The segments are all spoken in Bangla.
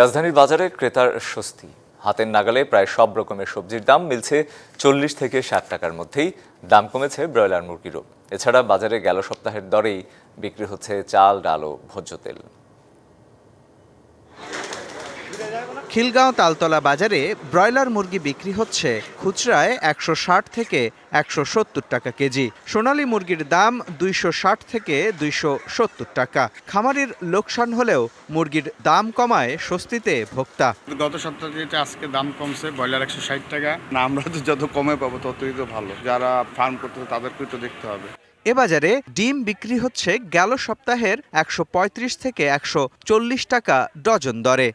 রাজধানীর বাজারে ক্রেতার স্বস্তি। হাতের নাগালে প্রায় সব রকমের সবজির দাম মিলছে চল্লিশ থেকে ষাট টাকার মধ্যেই। দাম কমেছে ব্রয়লার মুরগিরও। এছাড়া বাজারে গেল সপ্তাহের দরেই বিক্রি হচ্ছে চাল, ডাল ও ভোজ্য তেল। খিলগাঁও তালতলা বাজারে ব্রয়লার মুরগি বিক্রি হচ্ছে খুচরায় একশো ষাট থেকে একশো সত্তর টাকা কেজি। সোনালী মুরগির দাম দুইশো ষাট থেকে দুইশো সত্তর টাকা। খামারির লোকসান হলেও মুরগির দাম কমায় স্বস্তিতে ভোক্তা। গত সপ্তাহে আজকে দাম কমছে ব্রয়লার একশো ষাট টাকা। না আমরা তো যত কমে পাবো ততই তো ভালো। যারা ফার্ম করতেছে তাদেরকে তো দেখতে হবে। এ বাজারে ডিম বিক্রি হচ্ছে গেল সপ্তাহের একশো পঁয়ত্রিশ থেকে একশো চল্লিশ টাকা ডজন দরে।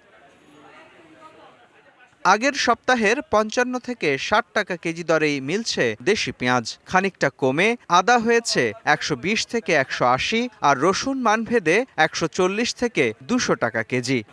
আগের সপ্তাহের পঞ্চান্ন থেকে ষাট টাকা কেজি দরেই মিলছে দেশি পেঁয়াজ। খানিকটা কমে আদা হয়েছে একশো বিশ থেকে একশো আশি আর রসুন মানভেদে একশো চল্লিশ থেকে দুশো টাকা কেজি।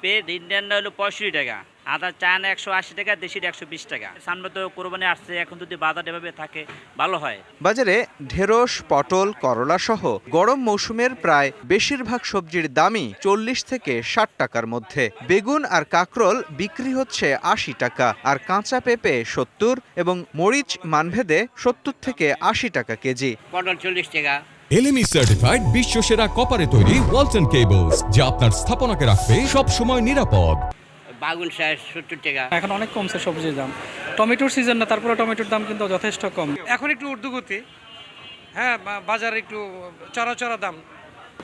পঁয়ষট্টি টাকা। আদা চায়না একশো আশি টাকা দেশিটা একশো বিশ টাকা। সামনে তো কোরবানি আসছে এখন যদি বাজার এভাবে থাকে ভালো হয়। বাজারে ঢেঁড়স পটল করলা সহ গরম মৌসুমের প্রায় বেশিরভাগ সবজির দামই চল্লিশ থেকে ষাট টাকার মধ্যে। বেগুন আর কাকরোল বিক্রি হচ্ছে আশি টাকা আর কাঁচা পেঁপে সত্তর এবং মরিচ মানভেদে সত্তর থেকে আশি টাকা কেজি। পটল চল্লিশ টাকা। এলএমই সার্টিফাইড বিশ্ব সেরা কপারে তৈরি ওয়ালটন কেবলস যা আপনার স্থাপনাকে রাখবে সব সময় নিরাপদ। বাগুন শেষ সত্তর টাকা। এখন অনেক কমছে সবজির দাম। টমেটোর সিজন না তারপরে টমেটোর দাম কিন্তু যথেষ্ট কম। এখন একটু ঊর্ধ্বগতি হ্যাঁ বাজারে বাজার একটু চড়া চড়া দাম।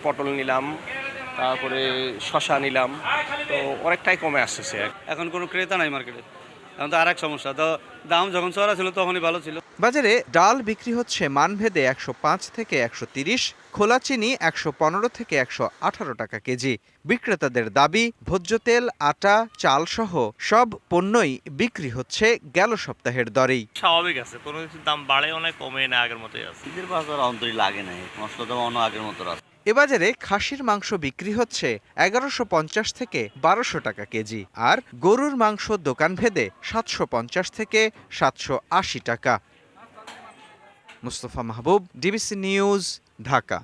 পটল নিলাম তারপরে শশা নিলাম তো অনেকটাই কমে আসতেছে। এখন কোনো ক্রেতা নাই মার্কেটে এখন তো আর এক সমস্যা। তো দাম যখন চড়া ছিল তখনই ভালো ছিল। বাজারে ডাল বিক্রি হচ্ছে মানভেদে একশো পাঁচ থেকে একশো তিরিশ খোলা চিনি একশো পনেরো থেকে একশো আঠারো টাকা কেজি। বিক্রেতাদের দাবি ভোজ্য তেল আটা চাল সহ সব পণ্যই বিক্রি হচ্ছে গেল সপ্তাহের দরেই। স্বাভাবিক আছে কোনো কিছুর দাম বাড়ে অনেক কমে না আগের মতোই আছে। ঈদের বাজার অন্তরই লাগে নাই মশলা দাম অন্য আগের মতো আছে এ বাজারে খাসির মাংস বিক্রি হচ্ছে এগারোশো পঞ্চাশ থেকে বারোশো টাকা কেজি আর গরুর মাংস দোকান ভেদে সাতশো পঞ্চাশ থেকে সাতশো আশি টাকা। Mustafa Mahbub, DBC news, Dhaka.